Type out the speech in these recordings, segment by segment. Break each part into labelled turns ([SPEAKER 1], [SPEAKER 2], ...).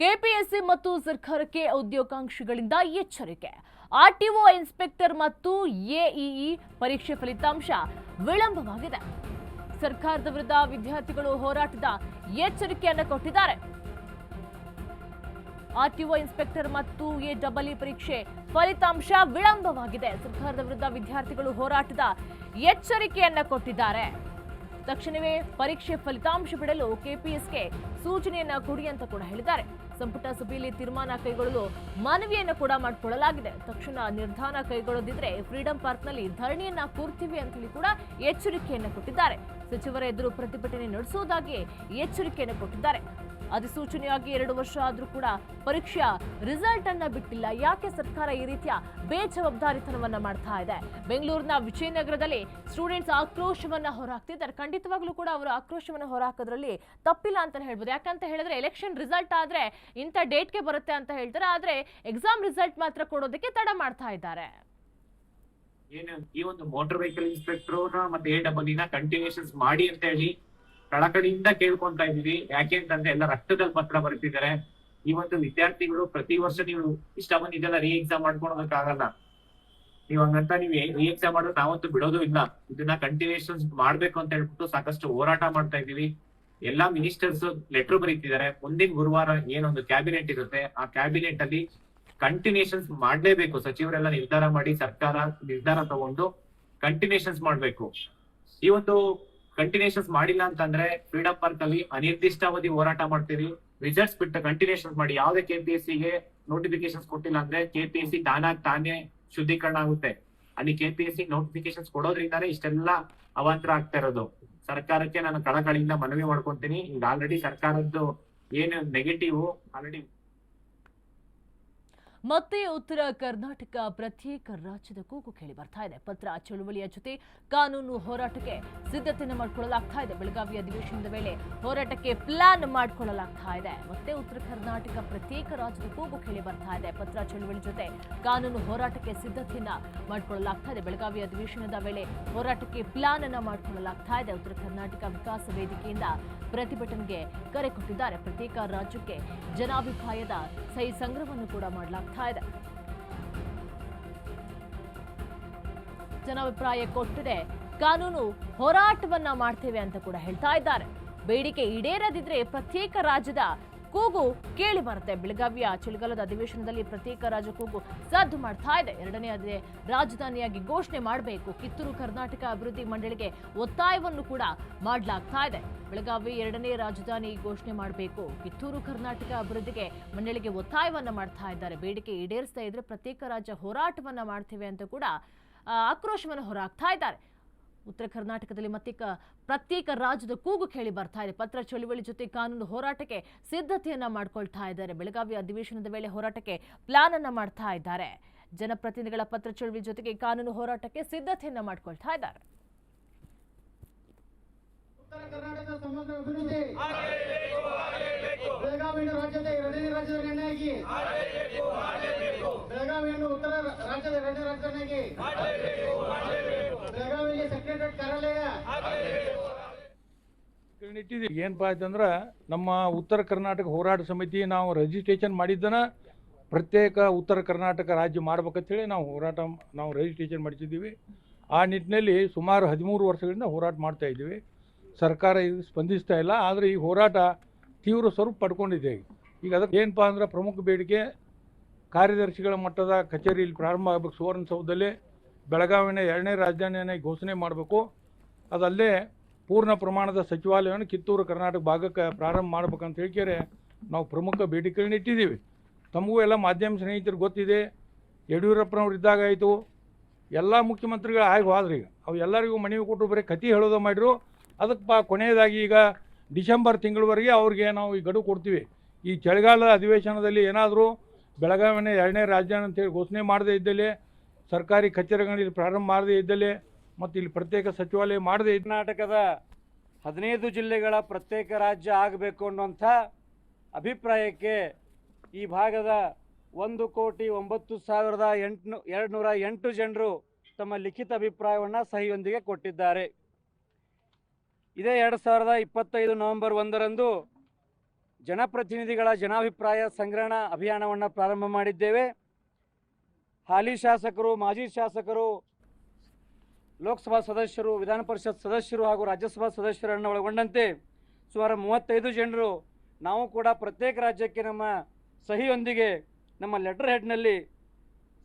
[SPEAKER 1] KPSC ಮತ್ತು ಸರ್ಕಾರಕ್ಕೆ ಉದ್ಯೋಗಾಂಕ್ಷಿಗಳಿಂದ ಎಚ್ಚರಿಕೆ. ಆರ್ಟಿಒ ಇನ್ಸ್ಪೆಕ್ಟರ್ ಮತ್ತು ಎಇಇ ಪರೀಕ್ಷೆ ಫಲಿತಾಂಶ ವಿಳಂಬವಾಗಿದೆ. ಸರ್ಕಾರದ ವಿರುದ್ಧ ವಿದ್ಯಾರ್ಥಿಗಳು ಹೋರಾಟದ ಎಚ್ಚರಿಕೆಯನ್ನು ಕೊಟ್ಟಿದ್ದಾರೆ. ಆರ್ಟಿಒ ಇನ್ಸ್ಪೆಕ್ಟರ್ ಮತ್ತು ಎ ಡಬಲ್ ಪರೀಕ್ಷೆ ಫಲಿತಾಂಶ ವಿಳಂಬವಾಗಿದೆ. ಸರ್ಕಾರದ ವಿರುದ್ಧ ವಿದ್ಯಾರ್ಥಿಗಳು ಹೋರಾಟದ ಎಚ್ಚರಿಕೆಯನ್ನ ಕೊಟ್ಟಿದ್ದಾರೆ. ತಕ್ಷಣವೇ ಪರೀಕ್ಷೆ ಫಲಿತಾಂಶ ಬಿಡಲು ಕೆಪಿಎಸ್ಗೆ ಸೂಚನೆಯನ್ನ ಕೊಡಿ ಅಂತ ಕೂಡ ಹೇಳಿದ್ದಾರೆ. ಸಂಪುಟ ಸಭೆಯಲ್ಲಿ ತೀರ್ಮಾನ ಕೈಗೊಳ್ಳಲು ಮನವಿಯನ್ನು ಕೂಡ ಮಾಡಿಕೊಳ್ಳಲಾಗಿದೆ. ತಕ್ಷಣ ನಿರ್ಧಾರ ಕೈಗೊಳ್ಳದಿದ್ರೆ ಫ್ರೀಡಂ ಪಾರ್ಕ್ನಲ್ಲಿ ಧರಣಿಯನ್ನ ಕೂರ್ತೀವಿ ಅಂತೇಳಿ ಕೂಡ ಎಚ್ಚರಿಕೆಯನ್ನು ಕೊಟ್ಟಿದ್ದಾರೆ. ಸಚಿವರ ಎದುರು ಪ್ರತಿಭಟನೆ ನಡೆಸುವುದಾಗಿ ಎಚ್ಚರಿಕೆಯನ್ನು ಕೊಟ್ಟಿದ್ದಾರೆ. ಅಧಿಸೂಚನೆಯಾಗಿ ಎರಡು ವರ್ಷ ಆದರೂ ಕೂಡ ಪರೀಕ್ಷೆಯ ರಿಸಲ್ಟ್ ಅನ್ನ ಬಿಟ್ಟಿಲ್ಲ. ಯಾಕೆ ಸರ್ಕಾರ ಈ ರೀತಿಯ ಬೇಜವಾಬ್ದಾರಿತನವನ್ನ ಮಾಡ್ತಾ ಇದೆ? ಬೆಂಗಳೂರಿನ ವಿಜಯನಗರದಲ್ಲಿ ಸ್ಟೂಡೆಂಟ್ಸ್ ಆಕ್ರೋಶವನ್ನ ಹೊರಹಾಕ್ತಿದ್ದಾರೆ. ಖಂಡಿತವಾಗ್ಲೂ ಕೂಡ ಅವರು ಆಕ್ರೋಶವನ್ನ ಹೊರಹಾಕೋದ್ರಲ್ಲಿ ತಪ್ಪಿಲ್ಲ ಅಂತ ಹೇಳ್ಬೋದು. ಯಾಕಂತ ಹೇಳಿದ್ರೆ ಎಲೆಕ್ಷನ್ ರಿಸಲ್ಟ್ ಆದ್ರೆ ಇಂಥ ಡೇಟ್ಗೆ ಬರುತ್ತೆ ಅಂತ ಹೇಳ್ತಾರೆ. ಆದ್ರೆ ಎಕ್ಸಾಮ್ ರಿಸಲ್ಟ್ ಮಾತ್ರ ಕೊಡೋದಕ್ಕೆ ತಡ ಮಾಡ್ತಾ ಇದ್ದಾರೆ.
[SPEAKER 2] ಏನು, ಈ ಒಂದು ಮೋಟರ್ ವೆಹಿಕಲ್ ಇನ್ಸ್ಪೆಕ್ಟರ್ ಮತ್ತೆ ಎ ಡಬಲ್ ಇನ ಕಂಟಿನ್ಯೂಷನ್ಸ್ ಮಾಡಿ ಅಂತ ಹೇಳಿ ಕಳಕಳಿಯಿಂದ ಕೇಳ್ಕೊಂತಾ ಇದೀವಿ ಯಾಕೆ ಅಂತಂದ್ರೆ ಎಲ್ಲ ರಕ್ತದಲ್ಲಿ ಪತ್ರ ಬರ್ತಿದ್ದಾರೆ. ಈ ಒಂದು ವಿದ್ಯಾರ್ಥಿಗಳು ಪ್ರತಿ ವರ್ಷ ನೀವು ಇಷ್ಟ ಬಂದಿದ್ದೆಲ್ಲ ರೀ ಎಕ್ಸಾಮ್ ಮಾಡ್ಕೊಳೋದಕ್ಕಾಗಲ್ಲ. ನೀವು ಹಂಗಂತ ನೀವು ರೀ ಎಕ್ಸಾಮ್ ಮಾಡೋದು ನಾವಂತೂ ಬಿಡೋದು ಇಲ್ಲ. ಇದನ್ನ ಕಂಟಿನ್ಯೂಷನ್ಸ್ ಮಾಡ್ಬೇಕು ಅಂತ ಹೇಳ್ಬಿಟ್ಟು ಸಾಕಷ್ಟು ಹೋರಾಟ ಮಾಡ್ತಾ ಇದೀವಿ ಎಲ್ಲಾ ಮಿನಿಸ್ಟರ್ಸ್ ಲೆಟರ್ ಬರೀತಿದ್ದಾರೆ. ಮುಂದಿನ ಗುರುವಾರ ಏನೊಂದು ಕ್ಯಾಬಿನೆಟ್ ಇರುತ್ತೆ. ಆ ಕ್ಯಾಬಿನೆಟ್ ಅಲ್ಲಿ ಕಂಟಿನ್ಯೂಷನ್ಸ್ ಮಾಡಲೇಬೇಕು. ಸಚಿವರೆಲ್ಲ ನಿರ್ಧಾರ ಮಾಡಿ ಸರ್ಕಾರ ನಿರ್ಧಾರ ತಗೊಂಡು ಕಂಟಿನ್ಯೂಷನ್ಸ್ ಮಾಡಬೇಕು. ಈ ಒಂದು ಕಂಟಿನ್ಯೂಷನ್ಸ್ ಮಾಡಿಲ್ಲ ಅಂತಂದ್ರೆ ಫ್ರೀಡಂ ಪಾರ್ಕ್ ಅಲ್ಲಿ ಅನಿರ್ದಿಷ್ಟಾವಧಿ ಹೋರಾಟ ಮಾಡ್ತೀವಿ ರಿಸಲ್ಟ್ಸ್ ಬಿಟ್ಟು ಕಂಟಿನ್ಯೂಷನ್ಸ್ ಮಾಡಿ. ಯಾವುದೇ ಕೆಪಿಎಸ್ಸಿ ಗೆ ನೋಟಿಫಿಕೇಶನ್ಸ್ ಕೊಟ್ಟಿಲ್ಲ ಅಂದ್ರೆ ಕೆಪಿಎಸ್ಸಿ ತಾನಾಗ್ ತಾನೇ ಶುದ್ಧೀಕರಣ ಆಗುತ್ತೆ. ಅಲ್ಲಿ ಕೆಪಿಎಸ್ಸಿ ನೋಟಿಫಿಕೇಶನ್ಸ್ ಕೊಡೋದ್ರಿಂದಾನೇ ಇಷ್ಟೆಲ್ಲ ಅವಾಂತರ ಆಗ್ತಾ ಇರೋದು. ಸರ್ಕಾರಕ್ಕೆ ನಾನು ಕಳಕಳಿಯಿಂದ ಮನವಿ ಮಾಡ್ಕೊಂತೀನಿ. ಈಗ ಆಲ್ರೆಡಿ ಸರ್ಕಾರದ್ದು ಏನು ನೆಗೆಟಿವ್ ಆಲ್ರೆಡಿ
[SPEAKER 1] ಮತ್ತೆ ಉತ್ತರ ಕರ್ನಾಟಕ ಪ್ರತ್ಯೇಕ ರಾಜ್ಯದ ಕೂಗು ಕೇಳಿ ಬರ್ತಾ ಇದೆ. ಪತ್ರ ಚಳುವಳಿಯ ಜೊತೆ ಕಾನೂನು ಹೋರಾಟಕ್ಕೆ ಸಿದ್ಧತೆಯನ್ನು ಮಾಡಿಕೊಳ್ಳಲಾಗ್ತಾ ಇದೆ. ಬೆಳಗಾವಿ ಅಧಿವೇಶನದ ವೇಳೆ ಹೋರಾಟಕ್ಕೆ ಪ್ಲಾನ್ ಮಾಡಿಕೊಳ್ಳಲಾಗ್ತಾ ಇದೆ. ಮತ್ತೆ ಉತ್ತರ ಕರ್ನಾಟಕ ಪ್ರತ್ಯೇಕ ರಾಜ್ಯದ ಕೂಗು ಕೇಳಿ ಬರ್ತಾ ಇದೆ. ಪತ್ರ ಚಳುವಳಿ ಜೊತೆ ಕಾನೂನು ಹೋರಾಟಕ್ಕೆ ಸಿದ್ಧತೆಯನ್ನ ಮಾಡಿಕೊಳ್ಳಲಾಗ್ತಾ ಇದೆ. ಬೆಳಗಾವಿ ಅಧಿವೇಶನದ ವೇಳೆ ಹೋರಾಟಕ್ಕೆ ಪ್ಲಾನ್ ಅನ್ನ ಮಾಡಿಕೊಳ್ಳಲಾಗ್ತಾ ಇದೆ. ಉತ್ತರ ಕರ್ನಾಟಕ ವಿಕಾಸ ವೇದಿಕೆಯಿಂದ ಪ್ರತಿಭಟನೆಗೆ ಕರೆ ಕೊಟ್ಟಿದ್ದಾರೆ. ಪ್ರತ್ಯೇಕ ರಾಜ್ಯಕ್ಕೆ ಜನಾಭಿಪ್ರಾಯದ ಸಹಿ ಸಂಗ್ರಹವನ್ನು ಕೂಡ ಮಾಡಲಾಗ್ತಾ ಇದೆ ಜನಾಭಿಪ್ರಾಯ ಕೊಟ್ಟಿದೆ. ಕಾನೂನು ಹೋರಾಟವನ್ನ ಮಾಡ್ತೇವೆ ಅಂತ ಕೂಡ ಹೇಳ್ತಾ ಇದ್ದಾರೆ. ಬೇಡಿಕೆ ಈಡೇರದಿದ್ರೆ ಪ್ರತ್ಯೇಕ ರಾಜ್ಯದ ಕೂಗು ಕೇಳಿ ಬರುತ್ತೆ. ಬೆಳಗಾವಿಯ ಚಳಿಗಾಲದ ಅಧಿವೇಶನದಲ್ಲಿ ಪ್ರತ್ಯೇಕ ರಾಜ ಕೂಗು ಸದ್ದು ಮಾಡ್ತಾ ಇದೆ. ಎರಡನೇ ರಾಜಧಾನಿಯಾಗಿ ಘೋಷಣೆ ಮಾಡಬೇಕು. ಕಿತ್ತೂರು ಕರ್ನಾಟಕ ಅಭಿವೃದ್ಧಿ ಮಂಡಳಿಗೆ ಒತ್ತಾಯವನ್ನು ಕೂಡ ಮಾಡಲಾಗ್ತಾ ಇದೆ. ಬೆಳಗಾವಿ ಎರಡನೇ ರಾಜಧಾನಿ ಘೋಷಣೆ ಮಾಡಬೇಕು. ಕಿತ್ತೂರು ಕರ್ನಾಟಕ ಅಭಿವೃದ್ಧಿಗೆ ಮಂಡಳಿಗೆ ಒತ್ತಾಯವನ್ನು ಮಾಡ್ತಾ ಇದ್ದಾರೆ. ಬೇಡಿಕೆ ಈಡೇರಿಸ್ತಾ ಇದ್ರೆ ಪ್ರತ್ಯೇಕ ರಾಜ್ಯ ಹೋರಾಟವನ್ನ ಮಾಡ್ತೇವೆ ಅಂತ ಕೂಡ ಆಕ್ರೋಶವನ್ನು ಹೊರಹಾಕ್ತಾ ಇದ್ದಾರೆ. ಉತ್ತರ ಕರ್ನಾಟಕದಲ್ಲಿ ಮತ್ತೆ ಪ್ರತ್ಯೇಕ ರಾಜ್ಯದ ಕೂಗು ಕೇಳಿ ಬರ್ತಾ ಇದೆ. ಪತ್ರ ಚಳುವಳಿ ಜೊತೆ ಕಾನೂನು ಹೋರಾಟಕ್ಕೆ ಸಿದ್ಧತೆಯನ್ನ ಮಾಡ್ಕೊಳ್ತಾ ಇದ್ದಾರೆ. ಬೆಳಗಾವಿ ಅಧಿವೇಶನದ ವೇಳೆ ಹೋರಾಟಕ್ಕೆ ಪ್ಲಾನ್ ಅನ್ನ ಮಾಡ್ತಾ ಇದ್ದಾರೆ. ಜನಪ್ರತಿನಿಧಿಗಳ ಪತ್ರ ಚಳುವಳಿ ಜೊತೆಗೆ ಕಾನೂನು ಹೋರಾಟಕ್ಕೆ ಸಿದ್ಧತೆಯನ್ನ ಮಾಡ್ಕೊಳ್ತಾ ಇದ್ದಾರೆ.
[SPEAKER 3] ಬೆಳಗಾವಿಯನ್ನು ಉತ್ತರ ರಾಜ್ಯದ ಎರಡನೇ ರಾಜಧಾನಿಯಾಗಿ
[SPEAKER 4] ಏನಪ್ಪ ಆಯ್ತಂದ್ರೆ, ನಮ್ಮ ಉತ್ತರ ಕರ್ನಾಟಕ ಹೋರಾಟ ಸಮಿತಿ ನಾವು ರಿಜಿಸ್ಟ್ರೇಷನ್ ಮಾಡಿದ್ದನ ಪ್ರತ್ಯೇಕ ಉತ್ತರ ಕರ್ನಾಟಕ ರಾಜ್ಯ ಮಾಡ್ಬೇಕಂತೇಳಿ ನಾವು ಹೋರಾಟ ನಾವು ರಿಜಿಸ್ಟ್ರೇಷನ್ ಮಾಡಿಸಿದ್ದೀವಿ. ಆ ನಿಟ್ಟಿನಲ್ಲಿ ಸುಮಾರು ಹದಿಮೂರು ವರ್ಷಗಳಿಂದ ಹೋರಾಟ ಮಾಡ್ತಾ ಇದ್ದೀವಿ. ಸರ್ಕಾರ ಇದು ಸ್ಪಂದಿಸ್ತಾ ಇಲ್ಲ, ಆದರೆ ಈ ಹೋರಾಟ ತೀವ್ರ ಸ್ವರೂಪ ಪಡ್ಕೊಂಡಿದೆ. ಈಗ ಅದಕ್ಕೆ ಏನಪ್ಪ ಅಂದ್ರೆ ಪ್ರಮುಖ ಬೇಡಿಕೆ, ಕಾರ್ಯದರ್ಶಿಗಳ ಮಟ್ಟದ ಕಚೇರಿಯಲ್ಲಿ ಪ್ರಾರಂಭ ಆಗಬೇಕು ಸುವರ್ಣಸೌಧದಲ್ಲಿ ಬೆಳಗಾವಿನ ಎರಡನೇ ರಾಜಧಾನಿಯನ್ನು ಘೋಷಣೆ ಮಾಡಬೇಕು. ಅದಲ್ಲೇ ಪೂರ್ಣ ಪ್ರಮಾಣದ ಸಚಿವಾಲಯವನ್ನು ಕಿತ್ತೂರು, ಕರ್ನಾಟಕ ಭಾಗಕ್ಕೆ ಪ್ರಾರಂಭ ಮಾಡ್ಬೇಕಂತ ಹೇಳ್ಕ್ಯಾರೆ ನಾವು ಪ್ರಮುಖ ಬೇಡಿಕೆಗಳನ್ನ ಇಟ್ಟಿದ್ದೀವಿ. ತಮಗೂ ಎಲ್ಲ ಮಾಧ್ಯಮ ಸ್ನೇಹಿತರು ಗೊತ್ತಿದೆ. ಯಡಿಯೂರಪ್ಪನವ್ರು ಇದ್ದಾಗ ಆಯಿತು. ಎಲ್ಲ ಮುಖ್ಯಮಂತ್ರಿಗಳು ಆಗಿ ಹೋದ್ರಿ. ಈಗ ಅವು ಎಲ್ಲರಿಗೂ ಮನವಿ ಕೊಟ್ಟು ಬರೀ ಕತಿ ಹೇಳೋದು ಮಾಡಿರು ಅದಕ್ಕೆ ಪಾ ಕೊನೆಯದಾಗಿ ಈಗ ಡಿಸೆಂಬರ್ ತಿಂಗಳವರೆಗೆ ಅವ್ರಿಗೆ ನಾವು ಈ ಗಡುವು ಕೊಡ್ತೀವಿ. ಈ ಚಳಿಗಾಲದ ಅಧಿವೇಶನದಲ್ಲಿ ಏನಾದರೂ ಬೆಳಗಾವಿನ ಎರಡನೇ ರಾಜ್ಯ ಅಂತೇಳಿ ಘೋಷಣೆ ಮಾಡದೇ ಇದ್ದಲ್ಲಿ ಸರ್ಕಾರಿ ಕಚೇರಿಗಳಲ್ಲಿ ಪ್ರಾರಂಭ ಮಾಡದೇ ಇದ್ದಲ್ಲಿ ಮತ್ತು ಇಲ್ಲಿ ಪ್ರತ್ಯೇಕ ಸಚಿವಾಲಯ ಮಾಡದೇ
[SPEAKER 5] ಕರ್ನಾಟಕದ ಹದಿನೈದು ಜಿಲ್ಲೆಗಳ ಪ್ರತ್ಯೇಕ ರಾಜ್ಯ ಆಗಬೇಕು ಅನ್ನುವಂಥ ಅಭಿಪ್ರಾಯಕ್ಕೆ ಈ ಭಾಗದ ಒಂದು ಕೋಟಿ ಒಂಬತ್ತು ಸಾವಿರದ ಎಂಟು ಎರಡು ನೂರ ಎಂಟು ಜನರು ತಮ್ಮ ಲಿಖಿತ ಅಭಿಪ್ರಾಯವನ್ನು ಸಹಿಯೊಂದಿಗೆ ಕೊಟ್ಟಿದ್ದಾರೆ. ಇದೇ ಎರಡು ಸಾವಿರದ ಇಪ್ಪತ್ತೈದು ನವೆಂಬರ್ ಒಂದರಂದು ಜನಪ್ರತಿನಿಧಿಗಳ ಜನಾಭಿಪ್ರಾಯ ಸಂಗ್ರಹಣಾ ಅಭಿಯಾನವನ್ನು ಪ್ರಾರಂಭ ಮಾಡಿದ್ದೇವೆ. ಹಾಲಿ ಶಾಸಕರು, ಮಾಜಿ ಶಾಸಕರು, ಲೋಕಸಭಾ ಸದಸ್ಯರು, ವಿಧಾನ ಪರಿಷತ್ ಸದಸ್ಯರು ಹಾಗೂ ರಾಜ್ಯಸಭಾ ಸದಸ್ಯರನ್ನು ಒಳಗೊಂಡಂತೆ ಸುಮಾರು ಮೂವತ್ತೈದು ಜನರು ನಾವು ಕೂಡ ಪ್ರತ್ಯೇಕ ರಾಜ್ಯಕ್ಕೆ ನಮ್ಮ ಸಹಿಯೊಂದಿಗೆ ನಮ್ಮ ಲೆಟರ್ ಹೆಡ್ನಲ್ಲಿ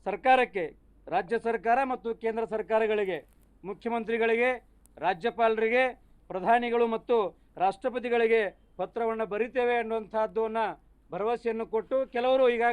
[SPEAKER 5] ಸರ್ಕಾರಕ್ಕೆ, ರಾಜ್ಯ ಸರ್ಕಾರ ಮತ್ತು ಕೇಂದ್ರ ಸರ್ಕಾರಗಳಿಗೆ, ಮುಖ್ಯಮಂತ್ರಿಗಳಿಗೆ, ರಾಜ್ಯಪಾಲರಿಗೆ, ಪ್ರಧಾನಿಗಳು ಮತ್ತು ರಾಷ್ಟ್ರಪತಿಗಳಿಗೆ ಪತ್ರವನ್ನು ಬರಿತೇವೆ ಅನ್ನುವಂಥದ್ದನ್ನು ಭರವಸೆಯನ್ನು ಕೊಟ್ಟು ಕೆಲವರು ಈಗ